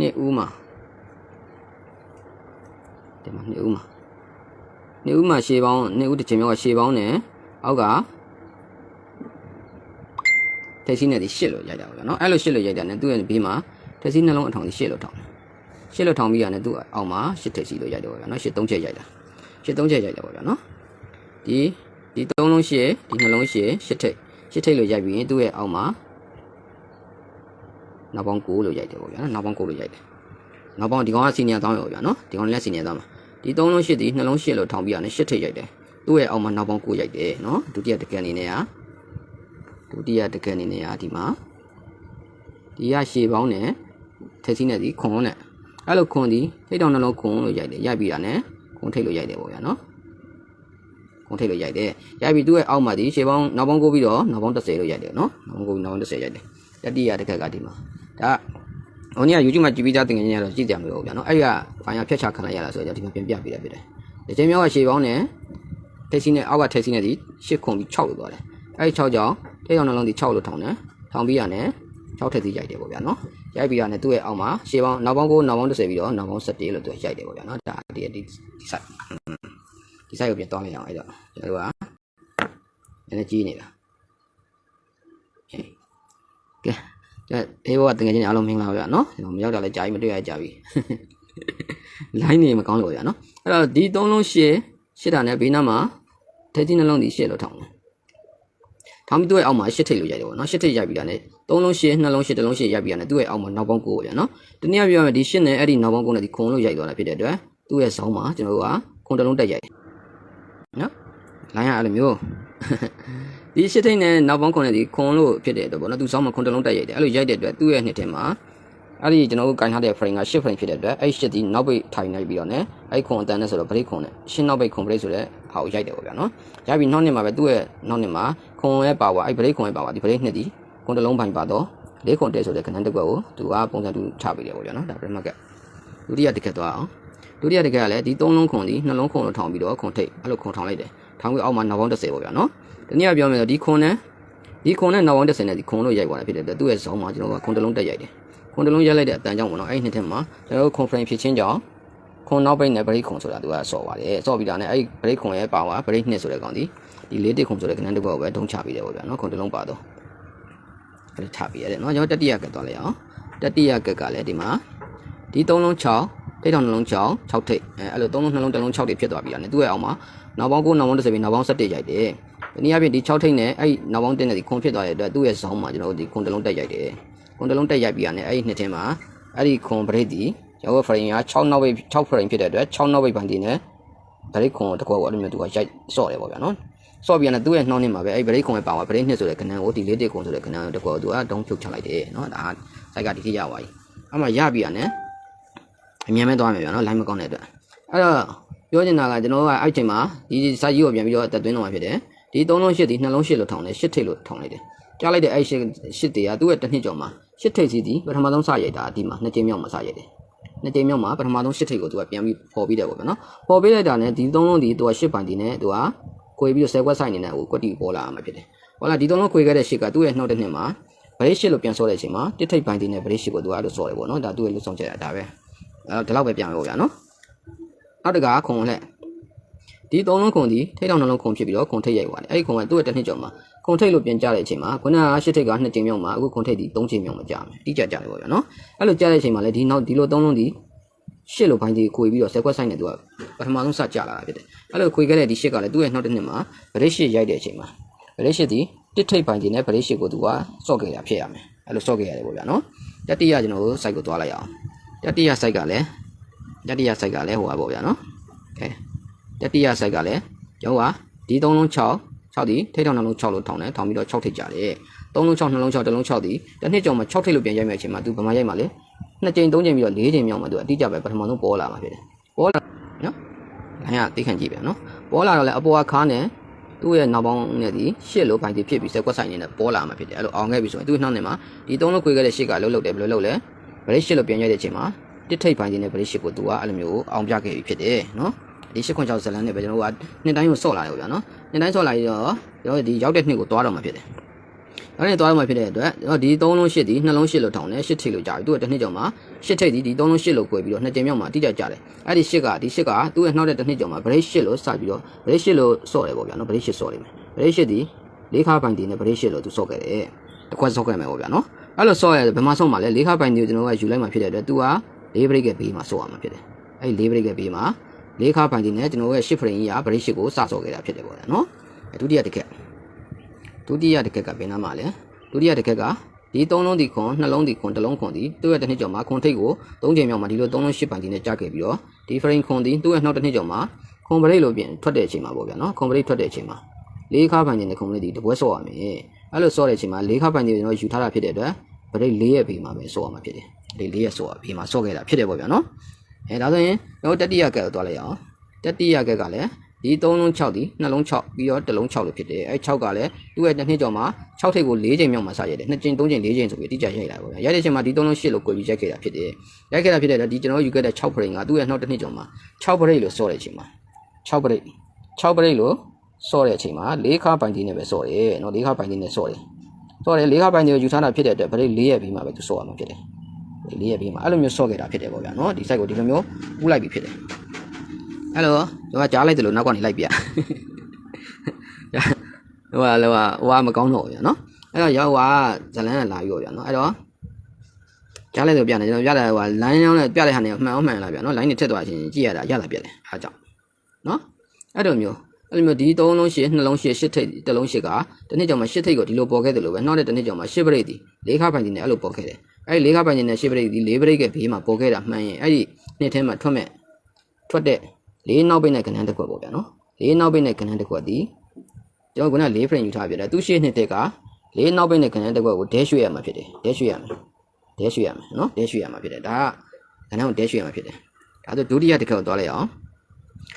နှစ်ဦးမှာဒီမှာနှစ်ဦးမှာနှစ်ဦးမှာရှေးပေါင်းနှစ်ဦးတစ်ချိန်မြောက်ကရှေးပေါင်းနဲ့အောက်ကထက်စီနဲ့ဒီရှစ်လို့ရိုက်တာပေါ့ဗျာနော်အဲ့လိုရှစ်လို့ရိုက်တာနဲ့သူ့ရဲ့ဘေးမှာထက်စီနှလုံးအထောင်ဒီရှစ်လို့ထောင်တယ်ရှစ်လို့ထောင်ပြီးရတယ်သူ့အောက်မှာရှစ်ထက်စီလို့ရိုက်တယ်ပေါ့ဗျာနော်ရှစ်သုံးချက်ရိုက်တာရှစ်သုံးချက်ရိုက်တာပေါ့ဗျာနော်ဒီဒီသုံးလုံးရှစ်ဒီနှလုံးရှစ်ရှစ်ထိတ်ရှစ်ထိတ်လို့ရိုက်ပြီးရင်သူ့ရဲ့အောက်မှာ နောက်ပေါင်း9လို့ရိုက်တယ်ပေါ့ဗျာနော်နောက်ပေါင်း9လို့ရိုက်တယ်နောက်ပေါင်းဒီကောင်ကစီနီယာတောင်းရောဗျာနော်ဒီကောင်လည်းစီနီယာတောင်းမှာဒီသုံးလုံးရှစ်ဒီနှလုံးရှစ်လို့ထောင်ပြီးရတယ်ရှစ်ထိတ်ရိုက်တယ်သူ့ရဲ့အောက်မှာနောက်ပေါင်း9ရိုက်တယ်နော်ဒုတိယတကယ်အနေနဲ့ကဒုတိယတကယ်အနေနဲ့ကဒီမှာဒီရရှေပေါင်းနဲ့ထက်စီနဲ့ဒီခွန်နဲ့အဲ့လိုခွန်ဒီထိတ်တောင်နှလုံးခွန်လို့ရိုက်တယ်ရိုက်ပြီးတာနဲ့ခွန်ထိတ်လို့ရိုက်တယ်ပေါ့ဗျာနော်ခွန်ထိတ်လို့ရိုက်တယ်ရိုက်ပြီးသူ့ရဲ့အောက်မှာဒီရှေပေါင်းနောက်ပေါင်း9ပြီးတော့နောက်ပေါင်း10လို့ရိုက်တယ်နော်နောက်ပေါင်း9ပြီးနောက်ပေါင်း10ရိုက်တယ်တတိယတကက်ကဒီမှာ ဒါဟိုနေ့က YouTube မှာကြည့်ပြီးသားသင်ငယ်ချင်းကတော့ကြည့်ကြမလို့ဗျာနော်အဲ့ဒီကဖိုင်ရဖြတ်ချခံလိုက်ရတာဆိုတော့ဒီမှာပြန်ပြပေးတာဖြစ်တယ်ဒီချိန်မြောက်ကရှေပေါင်းနဲ့ထက်စီနဲ့အောက်ကထက်စီနဲ့ဒီရှစ်ခွန်ပြီး6လို့သွားတယ်အဲ့ဒီ6ကြောင့်ထိတ်တောင်နှလုံးဒီ6လို့ထောင်တယ်ထောင်ပြီးရနဲ့6ထက်စီရိုက်တယ်ပေါ့ဗျာနော်ရိုက်ပြီးရနဲ့သူ့ရဲ့အောက်မှာရှေပေါင်းနောက်ပေါင်း9နောက်ပေါင်း10ပြီးတော့နောက်ပေါင်း17လို့သူရိုက်တယ်ပေါ့ဗျာနော်ဒါဒီဒီဒီ site ဒီ site ကိုပြန်တောင်းလိုက်အောင်အဲ့တော့ကျွန်တော်တို့ကနည်းနည်းကြီးနေတာကဲကဲ အေးဘောကတကယ်ချင်းအားလုံးမင်္ဂလာပါဗျာနော်ကျွန်တော်မရောက်တာလည်းကြာပြီမတွေ့ရကြပြီ line နေမကောင်းလို့ဗျာနော်အဲ့တော့ဒီသုံးလုံးရှေ့ရှစ်တာနဲ့ဘေးနားမှာထဲကြီးနှလုံးဒီရှေ့လို့ထောင်းတယ်ထောင်းပြီးသူ့ရဲ့အောက်မှာရှစ်ထိပ်လို့ရိုက်တယ်ပေါ့နော်ရှစ်ထိပ်ရိုက်ပြီးတာနဲ့သုံးလုံးရှေ့နှလုံးရှေ့တစ်လုံးရှေ့ရိုက်ပြီးတာနဲ့သူ့ရဲ့အောက်မှာနောက်ပေါင်း9ပေါ့ဗျာနော်တနည်းပြောရရင်ဒီရှစ်နဲ့အဲ့ဒီနောက်ပေါင်း9နဲ့ဒီခုံလို့ရိုက်သွားတာဖြစ်တဲ့အတွက်သူ့ရဲ့ဇောင်းမှာကျွန်တော်တို့ကခုံတစ်လုံးတက်ရိုက်နော်လိုင်းရအဲ့လိုမျိုး ဒီရှစ်ထိတ်နဲ့နောက်ပေါင်းခွန်နဲ့ဒီခွန်လို့ဖြစ်တဲ့အတွက်ပေါ့နော်သူစောင်းမှာခွန်တစ်လုံးတက်ရိုက်တယ်အဲ့လိုရိုက်တဲ့အတွက်သူ့ရဲ့နှစ်ထင်မှာအဲ့ဒီကျွန်တော်တို့ကင်ထားတဲ့ frame က10 frame ဖြစ်တဲ့အတွက်အဲ့ရှစ်ဒီနောက်ပိတ်ထိုင်နေပြီးတော့ ਨੇ အဲ့ခွန်အတန်းနဲ့ဆိုတော့ break ခွန်နဲ့ရှင်းနောက်ပိတ်ခွန် break ဆိုတဲ့ဟာကိုရိုက်တယ်ပေါ့ဗျာနော်ရိုက်ပြီးနောက်နှစ်မှာပဲသူ့ရဲ့နောက်နှစ်မှာခွန်ရဲ့ပါဝါအဲ့ break ခွန်ရဲ့ပါဝါဒီ break နှစ်ဒီခွန်တစ်လုံးပိုင်းပါတော့လေးခွန်တဲဆိုတဲ့ခဏတစ်ကွက်ကိုသူကပုံစံတူချပေးတယ်ပေါ့ဗျာနော်ဒါ break market ဒုတိယတစ်ခက်သွားအောင်ဒုတိယတစ်ခက်ကလည်းဒီသုံးလုံးခွန်ဒီနှလုံးခွန်လို့ထောင်ပြီးတော့ခွန်ထိတ်အဲ့လိုခွန်ထောင်လိုက်တယ်ထောင်ပြီးအောက်မှာနောက်ပေါင်း30ပေါ့ဗျာနော် တနည်းပြောမယ်ဆိုဒီခွန်နဲ့ဒီခွန်နဲ့နောက်ပေါင်း30နဲ့ဒီခွန်လို့ရိုက်သွားတာဖြစ်တဲ့အတွက်သူ့ရဲ့ဇောင်းမှာကျွန်တော်ကခွန်တစ်လုံးတက်ရိုက်တယ်ခွန်တစ်လုံးရိုက်လိုက်တဲ့အတန်ကြောင့်ပေါ့နော်အဲ့ဒီနှစ်ထက်မှာကျွန်တော်တို့ခွန်ဖရမ်ဖြစ်ချင်းကြောင့်ခွန်နောက်ပိတ်နဲ့ဗရိတ်ခွန်ဆိုတာသူကစော်ပါတယ်စော်ပြီးတာနဲ့အဲ့ဒီဗရိတ်ခွန်ရဲ့ပါဝါဗရိတ်နှစ်ဆိုတဲ့ကောင်ဒီဒီလေးတစ်ခွန်ဆိုတဲ့ကဏ္ဍတစ်ခုကိုပဲဒုံချပေးတယ်ပေါ့ဗျာနော်ခွန်တစ်လုံးပါတော့အဲ့ဒါချပေးရတယ်နော်ကျွန်တော်တတိယကတ်သွားလိုက်အောင်တတိယကတ်ကလည်းဒီမှာဒီသုံးလုံး6ထိတ်ထောင်နှလုံး6 6ထိတ်အဲအဲ့လိုသုံးလုံးနှလုံးတစ်လုံး6တွေဖြစ်သွားပြီလားねသူ့ရဲ့အောင်မှာနောက်ပေါင်း9နောက်ပေါင်း10ပြီးနောက်ပေါင်း17ရိုက်တယ် ဒီနည်းအားဖြင့်ဒီ6ထိတ်နဲ့အဲ့နောက်ပေါင်း10နဲ့ဒီခွန်ဖြစ်သွားတဲ့အတွက်သူ့ရဲ့ဇောင်းမှာကျွန်တော်တို့ဒီခွန်တစ်လုံးတက်ရိုက်တယ်ခွန်တစ်လုံးတက်ရိုက်ပြီးရတယ်အဲ့ဒီနှစ်ထင်းမှာအဲ့ဒီခွန်ဘရိတ်ဒီကျွန်တော် frame က6နောက်ပိတ်6 frame ဖြစ်တဲ့အတွက်6နောက်ပိတ်ပန်ဒီနဲ့ဘရိတ်ခွန်တစ်ခွက်ကိုအဲ့လိုမျိုးသူကရိုက်ဆော့တယ်ပေါ့ဗျာနော်ဆော့ပြီးရတယ်သူ့ရဲ့နှောင်းနေမှာပဲအဲ့ဘရိတ်ခွန်ရဲ့ပါဝါဘရိတ်နှစ်ဆိုတဲ့ခဏကိုဒီလေးတစ်ခွန်ဆိုတဲ့ခဏကိုတစ်ခွက်ကိုသူကဒုံဖြုတ်ချလိုက်တယ်နော်ဒါစိုက်ကဒီထိရပါပြီအဲ့မှာရပြီရတယ်အမြန်မဲ့သွားမယ်ဗျာနော် line မကောင်းတဲ့အတွက်အဲ့တော့ပြောချင်တာကကျွန်တော်ကအဲ့ချိန်မှာဒီစာကြီးကိုပြန်ပြီးတော့တက်သွင်းတော့မှာဖြစ်တယ် ဒီသုံးလုံးရှစ်ဒီနှလုံးရှစ်လို့ထောင်တယ်ရှစ်ထိပ်လို့ထောင်လိုက်တယ်ကြားလိုက်တဲ့အဲ့ရှစ်ရှစ်တွေကသူ့ရဲ့တစ်နှစ်ကျော်မှာရှစ်ထိပ်စီဒီပထမဆုံးစရိုက်တာဒီမှာနှစ်ကြိမ်မြောက်မှာစရိုက်တယ်နှစ်ကြိမ်မြောက်မှာပထမဆုံးရှစ်ထိပ်ကိုသူကပြန်ပြီးပေါ်ပြီးတယ်ပေါ့ဗျာနော်ပေါ်ပေးလိုက်တာနဲ့ဒီသုံးလုံးဒီသူကရှစ်ပိုင်ဒီနဲ့သူကခွေပြီးတော့ဆယ်ကွက်ဆိုင်နေတဲ့ဟိုကွက်တီပေါ်လာမှာဖြစ်တယ်ဟောလာဒီသုံးလုံးခွေခဲ့တဲ့ရှစ်ကသူ့ရဲ့နှောက်တဲ့နှစ်မှာဗရိတ်ရှစ်လို့ပြန်ဆောတဲ့အချိန်မှာတစ်ထိပ်ပိုင်ဒီနဲ့ဗရိတ်ရှစ်ကိုသူကအဲ့လိုဆောတယ်ပေါ့နော်ဒါသူ့ရဲ့လူဆောင်ချက်တာဒါပဲအဲဒီလောက်ပဲပြန်ပြောဗျာနော်နောက်တကခုံလက် ဒီသုံးလုံးခုံဒီထိတ်တောင်နှလုံးခုံဖြစ်ပြီးတော့ခုံထိတ်ရိုက်သွားတယ်အဲ့ဒီခုံကသူ့ရဲ့တစ်နှစ်ကျော်မှာခုံထိတ်လို့ပြန်ကြတဲ့အချိန်မှာခုနကရှစ်ထိတ်ကနှစ်ကြိမ်မြောက်မှာအခုခုံထိတ်ဒီသုံးကြိမ်မြောက်မှာကြာမယ်တိကျကြတယ်ပေါ့ဗျာနော်အဲ့လိုကြာတဲ့အချိန်မှာလည်းဒီနောက်ဒီလိုသုံးလုံးဒီရှစ်လိုပိုင်းဒီခွေပြီးတော့ဆက်ကွက်ဆိုင်နေသူကပထမဆုံးစကြလာတာဖြစ်တယ်အဲ့လိုခွေခဲ့တဲ့ဒီရှစ်ကလည်းသူ့ရဲ့နောက်တစ်နှစ်မှာဗရိတ်ရှစ်ရိုက်တဲ့အချိန်မှာဗရိတ်ရှစ်ဒီတစ်ထိတ်ပိုင်းဒီနဲ့ဗရိတ်ရှစ်ကိုသူကစော့ခဲ့ရဖြစ်ရမယ်အဲ့လိုစော့ခဲ့ရတယ်ပေါ့ဗျာနော်တတိယကျွန်တော်တို့ site ကိုသွားလိုက်အောင်တတိယ site ကလည်းတတိယ site ကလည်းဟိုပါပေါ့ဗျာနော်ကဲ တတိယ site ကလည်းကျောင်းကဒီ3လုံး6 6ဒီထိတ်ထောင်နှလုံး6လို့ထောင်တယ်ထောင်ပြီးတော့6ထိတ်ကြတယ်3လုံး6နှလုံး6တစ်လုံး6ဒီတစ်နှစ်ကျော်မှာ6ထိတ်လို့ပြန်ရိုက်မယ့်အချိန်မှာ तू ဗမာရိုက်မှာလေနှစ်ကြိမ်သုံးကြိမ်ပြီးတော့၄ကြိမ်မြောက်မှာ तू အတိအကျပဲပထမဆုံးပေါ်လာမှာဖြစ်တယ်ပေါ်လာနော်ဒါရသိခံကြည့်ပြန်နော်ပေါ်လာတော့လေအပေါ်ကခါနဲ့သူ့ရဲ့နောက်ပေါင်းနဲ့ဒီရှစ်လို့ပိုင်းဒီဖြစ်ပြီးစက်ကွက်ဆိုင်နေတဲ့ပေါ်လာမှာဖြစ်တယ်အဲ့လိုအောင်ခဲ့ပြီဆိုရင်သူ့နှောင်းနေမှာဒီသုံးလုံးခွေခဲ့တဲ့ရှစ်ကလှုပ်လှုပ်တယ်ဘယ်လိုလှုပ်လဲဗရိတ်ရှစ်လို့ပြန်ရတဲ့အချိန်မှာတစ်ထိပ်ပိုင်းနေတဲ့ဗရိတ်ရှစ်ကိုသူကအဲ့လိုမျိုးအောင်ပြခဲ့ပြီဖြစ်တယ်နော် ဒီရှစ်ခွန်6ဇလန်နဲ့ပဲကျွန်တော်တို့ကနှစ်တိုင်းကိုဆော့လာတယ်ဗျာနော်နှစ်တိုင်းဆော့လာပြီးတော့ကျွန်တော်ဒီရောက်တဲ့နှစ်ကိုသွားတော့မှာဖြစ်တယ်ဒါနဲ့သွားရမှာဖြစ်တဲ့အတွက်တော့ဒီ3လုံး8ဒီနှလုံး8လို့ထောင်တယ်8ထိပ်လို့ကြာပြီသူကတစ်နှစ်ကျော်မှာ8ထိပ်ဒီဒီ3လုံး8လို့꿰ပြီးတော့နှစ်ကြိမ်မြောက်မှာအတိအကျကြာတယ်အဲ့ဒီ8ကဒီ8ကသူ့ရဲ့နောက်တဲ့တစ်နှစ်ကျော်မှာ break 8လို့စပြီးတော့ break 8လို့စော့တယ်ပေါ့ဗျာနော် break 8စော့လိမ့်မယ် break 8ဒီလေးခါပိုင်ဒီနဲ့ break 8လို့သူစော့ခဲ့တယ်တစ်ခွက်စော့ခဲ့မယ်ပေါ့ဗျာနော်အဲ့လိုစော့ရဘယ်မှာစော့မှာလဲလေးခါပိုင်ဒီကိုကျွန်တော်ကယူလိုက်မှာဖြစ်တဲ့အတွက်သူက၄ break ရဲ့ဘေးမှာစော့ရမှာဖြစ်တယ်အဲ့ဒီ၄ break ရဲ့ဘေးမှာ လေးခါပိုင်ဒီနဲ့ကျွန်တော်ရဲ့8 frame ကြီးက break 8ကိုစစော့ခဲ့တာဖြစ်တယ်ပေါ့ဗျာနော်ဒုတိယတစ်ခက်ဒုတိယတစ်ခက်ကဘယ်နားမှာလဲဒုတိယတစ်ခက်ကဒီသုံးလုံးဒီခွန်နှလုံးဒီခွန်တစ်လုံးခွန်ဒီသူ့ရဲ့တစ်နှစ်ကျော်မှာခွန်ထိတ်ကို၃ချိန်မြောက်မှာဒီလိုသုံးလုံး၈ပိုင်ဒီနဲ့ကြာခဲ့ပြီးတော့ဒီ frame ခွန်ဒီသူ့ရဲ့နောက်တစ်နှစ်ကျော်မှာခွန်ပရိတ်လို့ပြင်ထွက်တဲ့အချိန်မှာပေါ့ဗျာနော်ခွန်ပရိတ်ထွက်တဲ့အချိန်မှာလေးခါပိုင်နေတဲ့ခွန်ပရိတ်ဒီတပွဲဆော့ရမယ်အဲ့လိုဆော့တဲ့အချိန်မှာလေးခါပိုင်နေကျွန်တော်ယူထားတာဖြစ်တဲ့အတွက်ပရိတ်၄ရက်ဘေးမှာပဲဆော့ရမှာဖြစ်တယ်ဒီ၄ရက်ဆော့ရဘေးမှာဆော့ခဲ့တာဖြစ်တယ်ပေါ့ဗျာနော် အဲဒါဆိုရင်ကျွန်တော်တတိယကက်ကိုသွားလိုက်အောင်တတိယကက်ကလည်းဒီ3လုံး6ဒီနှလုံး6ပြီးတော့တစ်လုံး6လို့ဖြစ်တယ်အဲ6ကလည်းသူ့ရဲ့တစ်နှစ်ကျော်မှာ6ထိပ်ကို4ချိန်မြောက်မှာစရတယ်2ချိန်3ချိန်4ချိန်ဆိုပြီးအတိအကျရိုက်လာပါဗျာရိုက်တဲ့အချိန်မှာဒီ3လုံး8လို့ကိုပြီးရိုက်ခဲ့တာဖြစ်တယ်ရိုက်ခဲ့တာဖြစ်တဲ့အတွက်ဒီကျွန်တော်ယူခဲ့တဲ့6ပရိတ်ကသူ့ရဲ့နောက်တစ်နှစ်ကျော်မှာ6ပရိတ်လို့စော့တဲ့အချိန်မှာ6ပရိတ်6ပရိတ်လို့စော့တဲ့အချိန်မှာ၄ခါပိုင်တီးနဲ့ပဲစော့တယ်နော်၄ခါပိုင်တီးနဲ့စော့တယ်စော့တယ်၄ခါပိုင်တီးကိုယူထားတာဖြစ်တဲ့အတွက်ပရိတ်၄ရက်ပြီးမှပဲသူစော့ရမှာဖြစ်တယ် ၄ရက်ပြီးမှအဲ့လိုမျိုးစော့ခဲ့တာဖြစ်တယ်ပေါ့ဗျာနော်ဒီ site ကိုဒီလိုမျိုးပူးလိုက်ပြီးဖြစ်တယ်အဲ့လိုကျွန်တော်ကြားလိုက်တယ်လို့နောက်ကနေလိုက်ပြဟိုကလောကဟိုကမကောင်းတော့ဘူးဗျာနော်အဲ့တော့ရောက်ဟာဇလန်းကလာပြီးတော့ဗျာနော်အဲ့တော့ကြားလိုက်လို့ပြနေကျွန်တော်ပြတယ်ဟိုက line ရောင်းနဲ့ပြတဲ့ဟာနေမှန်အောင်မှန်လားဗျာနော် line နဲ့ထက်သွားချင်းကြည့်ရတာရတာပြတယ်အားကြောင့်နော်အဲ့လိုမျိုးအဲ့လိုမျိုးဒီ3လုံးရှစ်နှလုံးရှစ်ရှစ်ထိပ်တစ်လုံးရှစ်ကတစ်နှစ်ကျော်မှာရှစ်ထိပ်ကိုဒီလိုပေါ်ခဲ့တယ်လို့ပဲနောက်တဲ့တစ်နှစ်ကျော်မှာရှစ်ပရိတ်ဒီလေးခါပိုင်ဒီနဲ့အဲ့လိုပေါ်ခဲ့တယ် အဲ့ဒီလေးခါပိုင်ဒီနဲ့ရှစ်ပရိတ်ဒီလေးပရိတ်ကဘေးမှာပေါ်ခဲ့တာမှန်ရင်အဲ့ဒီနှစ်ထဲမှာထွက်မဲ့ထွက်တဲ့လေးနောက်ပိတ်နဲ့ကဏ္ဍတစ်ခွက်ပေါ့ဗျာနော်လေးနောက်ပိတ်နဲ့ကဏ္ဍတစ်ခွက်ဒီကျွန်တော်က၄ frame ယူထားပြတယ်သူရှေ့နှစ်တက်ကလေးနောက်ပိတ်နဲ့ကဏ္ဍတစ်ခွက်ကို dash ရွှေ့ရမှာဖြစ်တယ် dash ရွှေ့ရမယ် dash ရွှေ့ရမယ်နော် dash ရွှေ့ရမှာဖြစ်တယ်ဒါကကဏ္ဍကို dash ရွှေ့ရမှာဖြစ်တယ်ဒါဆိုဒုတိယတစ်ခက်ကိုသွားလိုက်အောင်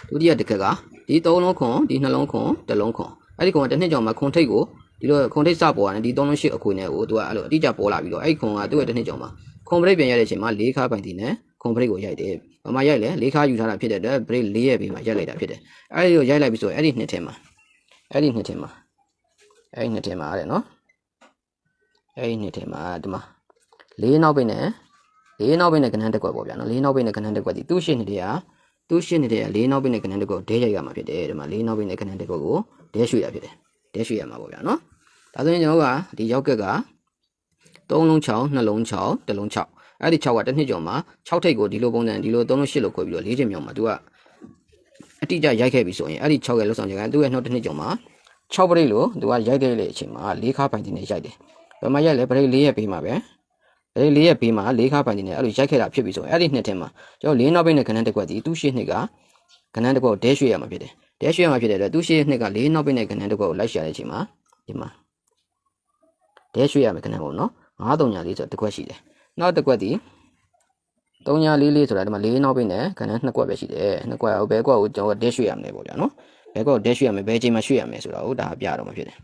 ဒုတိယတစ်ခက်ကဒီ၃လုံးခွန်ဒီနှလုံးခွန်တစ်လုံးခွန်အဲ့ဒီခွန်ကတစ်နှစ်ကျော်မှာခွန်ထိတ်ကို ဒီလိုခွန်ထိတ်စပေါ်ရတယ်ဒီ၃လုံးရှိအခွေနဲ့ကိုသူကအဲ့လိုအတိအကျပေါ်လာပြီးတော့အဲ့ဒီခွန်ကသူ့ရဲ့တစ်နှစ်ကျော်မှာခွန်ဘရိတ်ပြန်ရတဲ့အချိန်မှာ၄ခါပိုင်တီနဲ့ခွန်ဘရိတ်ကိုရိုက်တယ်။ဘာမှရိုက်လဲ၄ခါယူထားတာဖြစ်တဲ့အတွက်ဘရိတ်၄ရဲ့ပြီးမှရိုက်လိုက်တာဖြစ်တယ်။အဲ့ဒီကိုရိုက်လိုက်ပြီဆိုရင်အဲ့ဒီနှစ်ထဲမှာအဲ့ဒီနှစ်ထဲမှာအဲ့ဒီနှစ်ထဲမှာအဲ့နော်အဲ့ဒီနှစ်ထဲမှာဒီမှာ၄နောက်ပိတ်နဲ့၄နောက်ပိတ်နဲ့ကဏ္ဍတစ်ကွက်ပေါ့ဗျာနော်၄နောက်ပိတ်နဲ့ကဏ္ဍတစ်ကွက်ဒီသူ့ရှင်းနေတဲ့အသူ့ရှင်းနေတဲ့အ၄နောက်ပိတ်နဲ့ကဏ္ဍတစ်ကွက်ကိုဒဲရိုက်ရမှာဖြစ်တယ်ဒီမှာ၄နောက်ပိတ်နဲ့ကဏ္ဍတစ်ကွက်ကိုဒဲရွှေ့ရဖြစ်တယ် ဒဲရွှေ့ရမှာပေါ့ဗျာနော်ဒါဆိုရင်ကျွန်တော်ကဒီရောက်ကက်က3လုံး6နှလုံး6တစ်လုံး6အဲ့ဒီ6ကတစ်နှစ်ကျော်မှာ6ထိပ်ကိုဒီလိုပုံစံဒီလို3လုံး8လို့ခွဲပြီးတော့၄ချိန်မြောက်မှာသူကအတိအကျရိုက်ခဲ့ပြီဆိုရင်အဲ့ဒီ6ရဲ့လောက်ဆောင်ချက်ကသူ့ရဲ့နှုတ်တစ်နှစ်ကျော်မှာ6ပရိတ်လို့သူကရိုက်ခဲ့တဲ့အချိန်မှာ၄ခါပိုင်တင်နဲ့ရိုက်တယ်ဘယ်မှာရိုက်လဲပရိတ်၄ရဲ့ဘေးမှာပဲပရိတ်၄ရဲ့ဘေးမှာ၄ခါပိုင်တင်နဲ့အဲ့လိုရိုက်ခဲ့တာဖြစ်ပြီဆိုရင်အဲ့ဒီနှစ်ထဲမှာကျွန်တော်၄နောက်ပိတ်နဲ့ကဏ္ဍတစ်ခွက်ဒီသူ့ရှေ့နှစ်ကကဏ္ဍတစ်ခွက်ကိုဒဲရွှေ့ရမှာဖြစ်တယ် ဒဲရွှေ့ရမှာဖြစ်တဲ့အတွက်သူ့ရှေ့နှစ်က၄နောက်ပိတ်နဲ့ကဏ္ဍတစ်ခွက်ကိုလိုက်ရှာတဲ့အချိန်မှာဒီမှာဒဲရွှေ့ရမယ်ကဏ္ဍပေါ့နော်9 3ညာလေးဆိုတစ်ခွက်ရှိတယ်နောက်တစ်ခွက်ဒီ3ညာလေးလေးဆိုတာဒီမှာ၄နောက်ပိတ်နဲ့ကဏ္ဍနှစ်ခွက်ပဲရှိတယ်နှစ်ခွက်ဘယ်ခွက်ကိုကျွန်တော်ဒဲရွှေ့ရမယ်ပေါ့ဗျာနော်ဘယ်ခွက်ကိုဒဲရွှေ့ရမယ်ဘယ်ချိန်မှာရွှေ့ရမယ်ဆိုတာကိုဒါပြရတော့မှာဖြစ်တယ်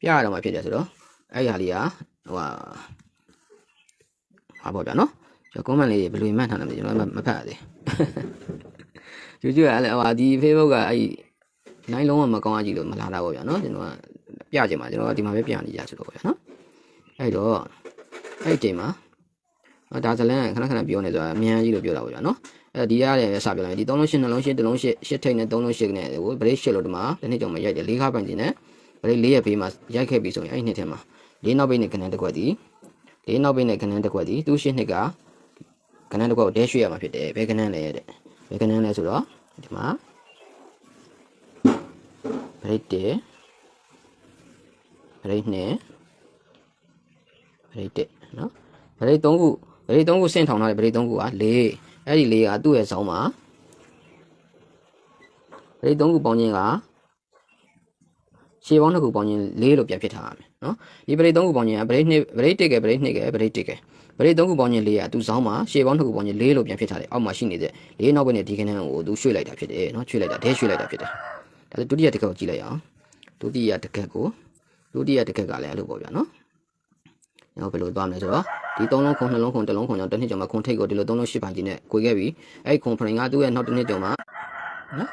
ပြရတော့မှာဖြစ်တယ်ဆိုတော့အဲ့ဒီဟာလေးကဟိုဟာဟာပေါ့ဗျာနော်ကျွန်တော် comment လေးဘယ်လိုမှတ်ထားလဲမသိကျွန်တော်မဖတ်ရသေး ကျူးကျူးကလည်းဟိုဟာဒီ Facebook ကအဲ့နိုင်လုံးဝမကောင်းအကြည့်လို့မလာတာပေါ့ဗျာနော်ကျွန်တော်ကပြချင်ပါကျွန်တော်ကဒီမှာပဲပြနေကြဆိုတော့ဗျာနော်အဲ့တော့အဲ့ဒီချိန်မှာဒါဇလန်ခဏခဏပြောနေဆိုတာအမြန်ကြီးလို့ပြောတာပေါ့ဗျာနော်အဲဒီရတယ်စပြောလိုက်ဒီ3လုံး8နှလုံး8တစ်လုံး8 8ထိတ်နဲ့3လုံး8နဲ့ဟို break 8လို့ဒီမှာဒီနေ့ကြောင့်မရိုက်တယ်၄ခါပိုင်တင်နဲ့ break 4ရဲ့ဘေးမှာရိုက်ခဲ့ပြီဆိုရင်အဲ့ဒီနှစ်ထဲမှာ၄နောက်ပိတ်နဲ့ကနန်းတစ်ခွက်ဒီ၄နောက်ပိတ်နဲ့ကနန်းတစ်ခွက်ဒီသူ့ရှင်းနှစ်ကကနန်းတစ်ခွက်ကိုဒဲရွှေ့ရမှာဖြစ်တယ်ဘယ်ကနန်းလဲတဲ့ ဘယ်ကနန်းလဲဆိုတော့ဒီမှာ break 1 break 2 break 1နော် break 3ခု break 3ခုဆင့်ထောင်ထားတယ် break 3ခုက4အဲ့ဒီ4ကသူ့ရဲ့ဇောင်းမှာ break 3ခုပေါင်းခြင်းကရှေးပေါင်းတစ်ခုပေါင်းခြင်း4လို့ပြန်ဖြစ်ထားရမယ်နော်ဒီ break 3ခုပေါင်းခြင်းက break 2 break 1က break 2က break 1က break 3ခုပေါင်းခြင်း4ကသူ့ဇောင်းမှာရှေးပေါင်းတစ်ခုပေါင်းခြင်း4လို့ပြန်ဖြစ်ထားတယ်အောက်မှာရှိနေတဲ့4နောက်ဘက်နဲ့ဒီကနန်းကိုသူရွှေ့လိုက်တာဖြစ်တယ်နော်ရွှေ့လိုက်တာဒဲရွှေ့လိုက်တာဖြစ်တယ်ဒါဆိုဒုတိယတစ်ခက်ကိုကြည့်လိုက်အောင်ဒုတိယတစ်ခက်ကိုဒုတိယတစ်ခက်ကလည်းအဲ့လိုပေါ့ဗျာနော်။နောက်ဘယ်လိုသွားမလဲဆိုတော့ဒီ3လုံးခုံ2လုံးခုံ1လုံးခုံကြောင့်တစ်နှစ်ကျော်မှာခုံထိတ်ကိုဒီလို3လုံး8ပိုင်းကြီးနဲ့꿰ခဲ့ပြီ။အဲ့ဒီခုံဖရင်ကသူ့ရဲ့နောက်တစ်နှစ်ကျော်မှာနော်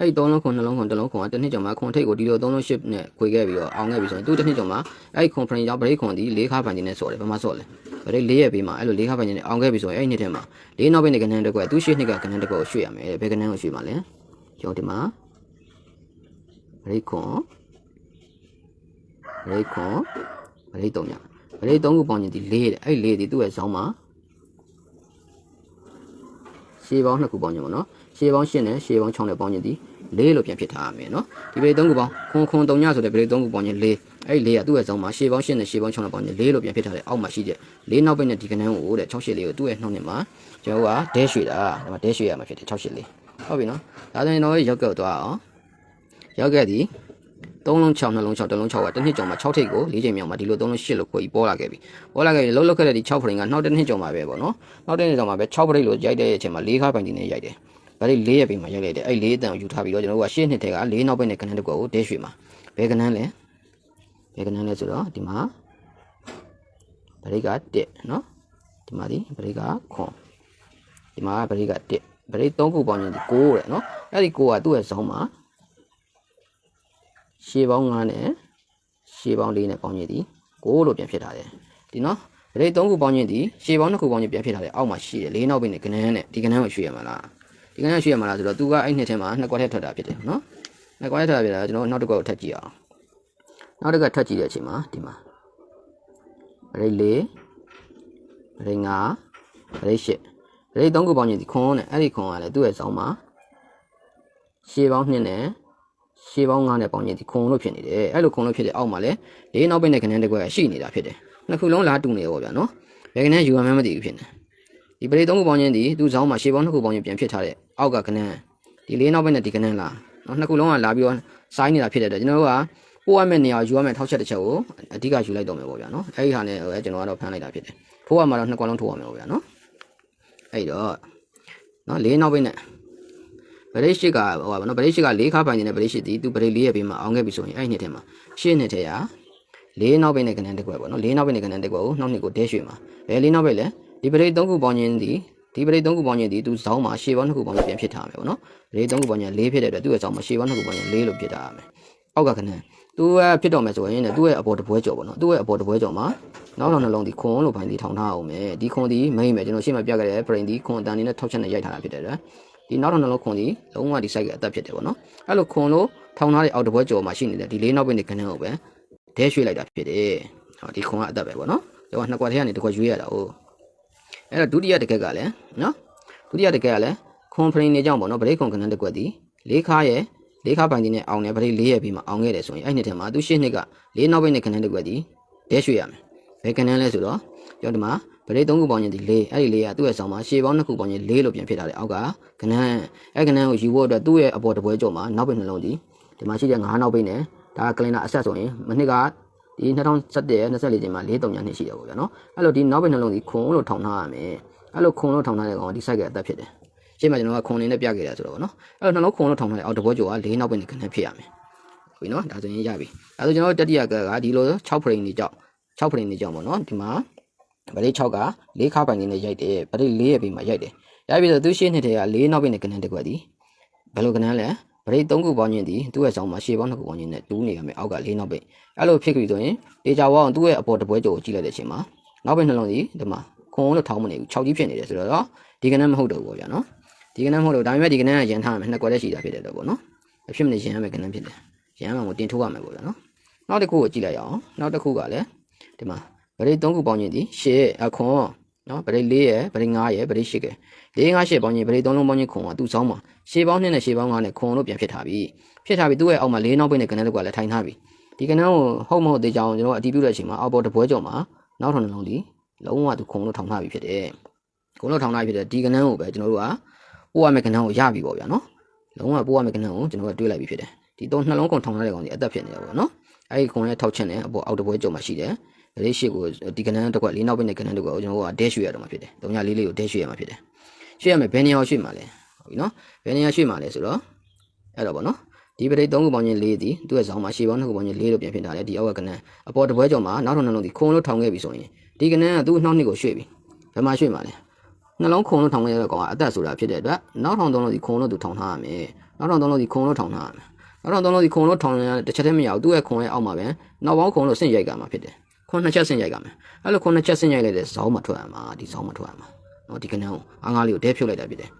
အဲ့ဒီသုံးလုံးခွန်နှလုံးခွန်တစ်လုံးခွန်ကတစ်နှစ်ကျော်မှာခွန်ထိတ်ကိုဒီလိုသုံးလုံးရှစ်နဲ့ခွေခဲ့ပြီးတော့အောင်ခဲ့ပြီဆိုရင်သူတစ်နှစ်ကျော်မှာအဲ့ဒီခွန်ဖရင်ကြောင့်ဗရိတ်ခွန်ဒီလေးခါပန်ကြီးနဲ့ဆော့တယ်ဘာမှဆော့လဲဗရိတ်လေးရဲ့ပြီးမှာအဲ့လိုလေးခါပန်ကြီးနဲ့အောင်ခဲ့ပြီဆိုရင်အဲ့ဒီနှစ်ထဲမှာလေးနောက်ဘက်နဲ့ကဏ္ဍတစ်ခွက်သူရှစ်နှစ်ကကဏ္ဍတစ်ခွက်ကိုရွှေ့ရမယ်တဲ့ဘယ်ကဏ္ဍကိုရွှေ့မှာလဲကျောင်းဒီမှာဗရိတ်ခွန်ဗရိတ်ခွန်ဗရိတ်သုံးညဗရိတ်သုံးခုပေါင်းရင်ဒီလေးတဲ့အဲ့ဒီလေးဒီသူ့ရဲ့ဇောင်းမှာရှေးပေါင်းနှစ်ခုပေါင်းရင်ပေါ့နော် ရှေးပေါင်းရှင်းနဲ့ရှေးပေါင်း6နဲ့ပေါင်းရင်ဒီလေးလို့ပြန်ဖြစ်ထားရမယ်နော်ဒီဗရိတ်သုံးခုပေါင်းခွန်ခွန်သုံးညဆိုတဲ့ဗရိတ်သုံးခုပေါင်းရင်လေးအဲ့ဒီလေးကသူ့ရဲ့ဇောင်းမှာရှေးပေါင်းရှင်းနဲ့ရှေးပေါင်း6နဲ့ပေါင်းရင်လေးလို့ပြန်ဖြစ်ထားတယ်အောက်မှာရှိတဲ့လေးနောက်ဘက်နဲ့ဒီကဏ္ဍကိုတဲ့6ရှစ်လေးကိုသူ့ရဲ့နှုတ်နဲ့မှာကျွန်တော်ကဒဲရွှေတာဒီမှာဒဲရွှေရမှာဖြစ်တယ်6ရှစ်လေးဟုတ်ပြီနော်ဒါဆိုရင်တော့ရောက်ကက်သွားအောင်ရောက်ကက်ဒီ3လုံး6နှလုံး6တစ်လုံး6ကတစ်နှစ်ကျော်မှာ6ထိပ်ကို၄ချိန်မြောက်မှာဒီလို3လုံး8လို့ခွဲပြီးပေါ်လာခဲ့ပြီပေါ်လာခဲ့ပြီလှုပ်လှုပ်ခဲ့တဲ့ဒီ6ဖရင်ကနောက်တစ်နှစ်ကျော်မှာပဲပေါ့နော်နောက်တစ်နှစ်ကျော်မှာပဲ6ဖရိတ်လို့ရိုက်တဲ့အချိန်မှာ၄ခါပိုင်တင်နေရိုက်တယ် ဒါလေး၄ရက်ပြင်မှာရိုက်လိုက်တယ်အဲ့၄အတန်ကိုယူထားပြီးတော့ကျွန်တော်တို့ကရှင်းနှစ်ထဲက၄နောက်ပိတ်နဲ့ကနန်းတစ်ကွက်ကိုဒဲရွှေမှာဘယ်ကနန်းလဲဘယ်ကနန်းလဲဆိုတော့ဒီမှာဗရိတ်က1နော်ဒီမှာဒီဗရိတ်ကခွန်ဒီမှာဗရိတ်က1ဗရိတ်3ခုပေါင်းရင်ဒီ9တဲ့နော်အဲ့ဒီ9ကသူ့ရဲ့ဇောင်းမှာရှေးပေါင်း9နဲ့ရှေးပေါင်း4နဲ့ပေါင်းရင်ဒီ9လို့ပြန်ဖြစ်လာတယ်ဒီနော်ဗရိတ်3ခုပေါင်းရင်ဒီရှေးပေါင်း2ခုပေါင်းရင်ပြန်ဖြစ်လာတယ်အောက်မှာရှိတယ်၄နောက်ပိတ်နဲ့ကနန်းနဲ့ဒီကနန်းကိုရွှေ့ရမှာလား ဒီကနန်းရွှေ့ရမှာလားဆိုတော့သူကအဲ့နှစ်ထဲမှာနှစ်ကွက်ထက်ထွက်တာဖြစ်တယ်နော်နှစ်ကွက်ထက်ထွက်တာဖြစ်တာကျွန်တော်နောက်တစ်ကွက်ကိုထပ်ကြည့်အောင်နောက်တစ်ကွက်ထပ်ကြည့်တဲ့အချိန်မှာဒီမှာဗရိတ်4ဗရိတ်5ဗရိတ်8ဗရိတ်3ခုပေါင်းရင်ဒီခွန်နဲ့အဲ့ဒီခွန်ကလည်းသူ့ရဲ့စောင်းမှာရှေးပေါင်း2နဲ့ရှေးပေါင်း9နဲ့ပေါင်းရင်ဒီခွန်လို့ဖြစ်နေတယ်အဲ့လိုခွန်လို့ဖြစ်တဲ့အောက်မှာလည်းလေးနောက်ပိတ်နဲ့ကနန်းတစ်ကွက်ကရှိနေတာဖြစ်တယ်နှစ်ခုလုံးလားတူနေရောဗျာနော်ဘယ်ကနန်းယူရမှန်းမသိဘူးဖြစ်နေ ဒီပရိသုံးခုပေါင်းချင်းဒီသူ့စောင်းမှာရှေးပေါင်းနှစ်ခုပေါင်းချင်းပြန်ဖြစ်ထားတဲ့အောက်ကကနန်းဒီလေးနောက်ပိတ်နဲ့ဒီကနန်းလားနော်နှစ်ခုလုံးကလာပြီးတော့စိုင်းနေတာဖြစ်တဲ့အတွက်ကျွန်တော်တို့ကပို့ရမယ့်နေရာယူရမယ့်ထောက်ချက်တစ်ချက်ကိုအဓိကယူလိုက်တော့မယ်ပေါ့ဗျာနော်အဲ့ဒီဟာနဲ့ပဲကျွန်တော်ကတော့ဖမ်းလိုက်တာဖြစ်တယ်ထိုးရမှာတော့နှစ်ကွက်လုံးထိုးရမယ်ပေါ့ဗျာနော်အဲ့တော့နော်လေးနောက်ပိတ်နဲ့ဗရိတ်ရှိကဟိုပါနော်ဗရိတ်ရှိက၄ခါပိုင်နေတဲ့ဗရိတ်ရှိသည်သူဗရိတ်၄ရဲ့ဘေးမှာအောင်ခဲ့ပြီဆိုရင်အဲ့ဒီနှစ်ထဲမှာရှင်းနှစ်ထဲကလေးနောက်ပိတ်နဲ့ကနန်းတစ်ကွက်ပေါ့နော်လေးနောက်ပိတ်နဲ့ကနန်းတစ်ကွက်ကိုနောက်နှစ်ကိုဒဲရွှေမှာဘယ်လေးနောက်ပိတ်လဲ ဒီဗရိတ်၃ခုပေါင်းခြင်းသည်ဒီဗရိတ်၃ခုပေါင်းခြင်းသည်သူဇောင်းမှာရှေ့ပေါင်းနှစ်ခုပေါင်းခြင်းပြန်ဖြစ်ထားမယ်ပေါ့နော်ဗရိတ်၃ခုပေါင်းခြင်း၄ဖြစ်တဲ့အတွက်သူ့ရဲ့ဇောင်းမှာရှေ့ပေါင်းနှစ်ခုပေါင်းခြင်း၄လို့ဖြစ်ထားရမယ်အောက်ကကနန်းသူကဖြစ်တော့မယ်ဆိုရင်လည်းသူ့ရဲ့အပေါ်တပွဲကြော်ပေါ့နော်သူ့ရဲ့အပေါ်တပွဲကြော်မှာနောက်နောက်နှလုံးဒီခွန်လို့ဖိုင်ဒီထောင်ထားအောင်မယ်ဒီခွန်ဒီမိမ့်မယ်ကျွန်တော်ရှေ့မှာပြခဲ့တဲ့ brain ဒီခွန်အတန်လေးနဲ့ထောက်ချက်နဲ့ရိုက်ထားတာဖြစ်တယ်တဲ့ဒီနောက်နောက်နှလုံးခွန်ဒီလုံးဝဒီ site ကအသက်ဖြစ်တယ်ပေါ့နော်အဲ့လိုခွန်လို့ထောင်ထားတဲ့အောက်တပွဲကြော်မှာရှိနေတဲ့ဒီလေးနောက်ပိတ်နေကနန်းကိုပဲဒဲရွှေ့လိုက်တာဖြစ်တယ်ဟောဒီခွန်ကအသက်ပဲပေါ့နော်ကျွန်တော်နှစ်ကွက်ထဲကနေတစ်ခွက်ရွေးရတာဟုတ် အဲ့တော့ဒုတိယတကက်ကလည်းနော်ဒုတိယတကက်ကလည်းခွန်ဖရင်နေကြောင့်ပေါ့နော်ဗရိတ်ခွန်ကနန်းတစ်ကွက်ဒီလေးခါရဲ့လေးခါပိုင်ကြီးနဲ့အောင်တယ်ဗရိတ်လေးရဲ့ပြီးမှအောင်ခဲ့တယ်ဆိုရင်အဲ့နှစ်ထဲမှာသူရှင်းနှစ်ကလေးနောက်ပိတ်နဲ့ကနန်းတစ်ကွက်ဒီဒဲရွှေ့ရမယ်ဘယ်ကနန်းလဲဆိုတော့ကျွန်တော်ဒီမှာဗရိတ်သုံးခုပေါင်းရင်ဒီလေးအဲ့ဒီလေးကသူ့ရဲ့ဆောင်းမှာရှေးပေါင်းနှစ်ခုပေါင်းရင်လေးလို့ပြန်ဖြစ်လာတယ်အောက်ကကနန်းအဲ့ကနန်းကိုယူဖို့အတွက်သူ့ရဲ့အပေါ်တပွဲကြောမှာနောက်ပိတ်နှလုံးဒီဒီမှာရှိတဲ့ငါးနောက်ပိတ်နဲ့ဒါကလင်နာအဆက်ဆိုရင်မနှစ်က ဒီ2017ရဲ့24ချိန်မှာ4တုံညာနှစ်ရှိတယ်ပေါ့ဗျာနော်အဲ့လိုဒီနောက်ပိတ်နှလုံးဒီခွန်လို့ထောင်ထားရမယ်အဲ့လိုခွန်လို့ထောင်ထားတဲ့ကောင်ဒီ site ကအသက်ဖြစ်တယ်ရှင်းမှာကျွန်တော်ကခွန်လေးနဲ့ပြခဲ့တာဆိုတော့ဗောနော်အဲ့တော့နှလုံးခွန်လို့ထောင်ထားတဲ့အောက်တပွဲကြောက4နောက်ပိတ်နဲ့ကနန်းဖြစ်ရမယ်ပြီနော်ဒါဆိုရင်ရပြီဒါဆိုကျွန်တော်တတိယကကဒီလို6ဖရိန်နေကြောက်6ဖရိန်နေကြောက်ဗောနော်ဒီမှာဗရိတ်6က၄ခါပိုင်နေရိုက်တယ်ဗရိတ်၄ရဲ့ပြီးမှာရိုက်တယ်ရိုက်ပြီးတော့သူရှင်းနေတဲ့က၄နောက်ပိတ်နဲ့ကနန်းတစ်ခွက်ဒီဘယ်လိုကနန်းလဲ ဗရိတ်3ခုပေါင်းခြင်းဒီသူ့ရဲ့ဆောင်မှာရှေ့ပေါင်း2ခုပေါင်းခြင်းနဲ့တူးနေရမယ်အောက်က၄နောက်ပိတ်အဲ့လိုဖြစ်ပြီဆိုရင်ဒေချာဝေါအောင်သူ့ရဲ့အပေါ်တပွဲကြောကိုကြည့်လိုက်တဲ့အချိန်မှာနောက်ပိတ်နှလုံးဒီဒီမှာခွန်လို့ထောင်းမနေဘူး6ကြီးဖြစ်နေတယ်ဆိုတော့ဒီကနန်းမဟုတ်တော့ဘူးပေါ့ဗျာနော်ဒီကနန်းမဟုတ်တော့ဒါပေမဲ့ဒီကနန်းကရန်ထားမယ်နှစ်ကွက်တည်းရှိတာဖြစ်တယ်တော့ပေါ့နော်အဖြစ်မနေရန်ရမယ်ကနန်းဖြစ်တယ်ရန်မှာကိုတင်ထိုးရမယ်ပေါ့ဗျာနော်နောက်တစ်ခုကိုကြည့်လိုက်အောင်နောက်တစ်ခုကလည်းဒီမှာဗရိတ်3ခုပေါင်းခြင်းဒီရှေ့အခွန်နော်ဗရိတ်4ရယ်ဗရိတ်5ရယ်ဗရိတ်8ကဲ 4 5 8ပေါင်းခြင်းဗရိတ်3လုံးပေါင်းခြင်းခွန်ကသူ့ဆောင်းမှာရှေ့ပေါင်း2နဲ့ရှေ့ပေါင်း5နဲ့ခွန်လို့ပြန်ဖြစ်ထားပြီဖြစ်ထားပြီသူ့ရဲ့အောက်မှာ4နောက်ပိတ်နဲ့ကနန်းတစ်ခုကလည်းထိုင်ထားပြီဒီကနန်းကိုဟုတ်မဟုတ်သေးကြအောင်ကျွန်တော်အတီးပြုတဲ့အချိန်မှာအောက်ပေါ်တပွဲကြော်မှာနောက်ထောင်နှလုံးဒီလုံးဝသူခုံလို့ထောင်ထားပြီဖြစ်တယ်ခုံလို့ထောင်ထားပြီဖြစ်တယ်ဒီကနန်းကိုပဲကျွန်တော်တို့ကပို့ရမယ့်ကနန်းကိုရပြီပေါ့ဗျာနော်လုံးဝပို့ရမယ့်ကနန်းကိုကျွန်တော်ကတွေးလိုက်ပြီဖြစ်တယ်ဒီတော့နှလုံးခုံထောင်ထားတဲ့ကောင်ဒီအသက်ဖြစ်နေတယ်ပေါ့နော်အဲ့ဒီခုံရဲ့ထောက်ချက်နဲ့အပေါ်အောက်တပွဲကြော်မှာရှိတယ်ဗရိတ်ရှိကိုဒီကနန်းတစ်ခွက်လေးနောက်ပိတ်နဲ့ကနန်းတစ်ခွက်ကိုကျွန်တော်တို့ကဒဲရွှေ့ရတော့မှာဖြစ်တယ်။တုံညာလေးလေးကိုဒဲရွှေ့ရမှာဖြစ်တယ်။ ရွှေ့ရမယ်ဘယ်နေရာရွှေ့မှာလဲ။ဟုတ်ပြီနော်။ဘယ်နေရာရွှေ့မှာလဲဆိုတော့အဲ့တော့ဗောနော်။ဒီပရိတ်၃ခုပေါင်းချင်း၄ဒီသူ့ရဲ့ဇောင်းမှာရှေးပေါင်း၂ခုပေါင်းချင်း၄လို့ပြန်ဖြစ်ထားတယ်ဒီအောက်ကကနန်းအပေါ်တပွဲကြော်မှာနောက်ထပ်နှလုံးဒီခုံလို့ထောင်ခဲ့ပြီဆိုရင်ဒီကနန်းကသူ့နှောက်နှစ်ကိုရွှေ့ပြီ။ဘယ်မှာရွှေ့မှာလဲ။နှလုံးခုံလို့ထောင်ခဲ့ရတဲ့ကောင်ကအသက်ဆိုတာဖြစ်တဲ့အတွက်နောက်ထောင်သုံးလို့ဒီခုံလို့သူထောင်ထားရမယ်။နောက်ထောင်သုံးလုံးဒီခုံလို့ထောင်ထားရမယ်နောက်ထောင်သုံးလုံးဒီခုံလို့ထောင်ရတစ်ချက်တည်းမရဘူးသူ့ရဲ့ခုံရဲ့အောက်မှာပဲနောက်ပေါင်းခုံလို့ဆင့်ရိုက်ကမှာဖြစ်တယ်ခုံနှစ်ချက်ဆင့်ရိုက်ကမယ်အဲ့လိုခုံနှစ်ချက်ဆင့်ရိုက်လိုက်တဲ့ဇောင်းမှာထွက်ရမှာဒီဇောင်းမှာထွက်ရမှာ နော်ဒီကနန်းကိုအားငါးလေးကိုဒဲဖြုတ်လိုက်တာဖြစ်တယ်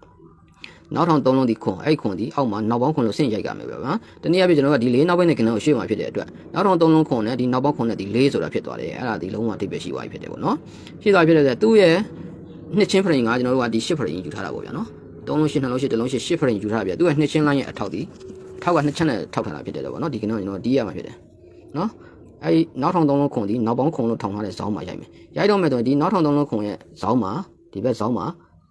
နောက်ထောင်သုံးလုံးဒီခွန်အဲ့ခွန်ဒီအောက်မှာနောက်ပေါင်းခွန်လို့ဆင့်ရိုက်ကမယ်ဗျာ။တနည်းအားဖြင့်ကျွန်တော်ကဒီလေးနောက်ပိုင်းနဲ့ကဏ္ဍကိုရှေ့မှာဖြစ်တဲ့အတွက်နောက်ထောင်သုံးလုံးခွန်နဲ့ဒီနောက်ပေါင်းခွန်နဲ့ဒီလေးဆိုတာဖြစ်သွားတယ်။အဲ့ဒါဒီလုံးဝအတိတ်ပဲရှိသွားပြီဖြစ်တယ်ပေါ့နော်။ရှိသွားဖြစ်တဲ့အတွက်သူ့ရဲ့နှစ်ချင်းဖရင်ကကျွန်တော်တို့ကဒီ8ဖရင်ယူထားတာပေါ့ဗျာနော်။သုံးလုံးရှင်းနှလုံးရှင်းတစ်လုံးရှင်း8ဖရင်ယူထားတာဗျာ။သူ့ရဲ့နှစ်ချင်းလိုင်းရဲ့အထောက်ဒီထောက်ကနှစ်ချက်နဲ့ထောက်ထားတာဖြစ်တယ်ပေါ့နော်။ဒီကဏ္ဍကိုကျွန်တော်တီးရမှာဖြစ်တယ်။နော်။အဲ့နောက်ထောင်သုံးလုံးခွန်ဒီနောက်ပေါင်းခွန်လို့ထောင်ထားတဲ့ဇောင်းမှာရိုက်မယ်။ရိုက်တော့မယ်ဆိုရင်ဒီနောက်ထောင်သုံးလုံးခွန်ရဲ့ဇောင်းမှာ ဒီဘက်ဇောင်းမှာ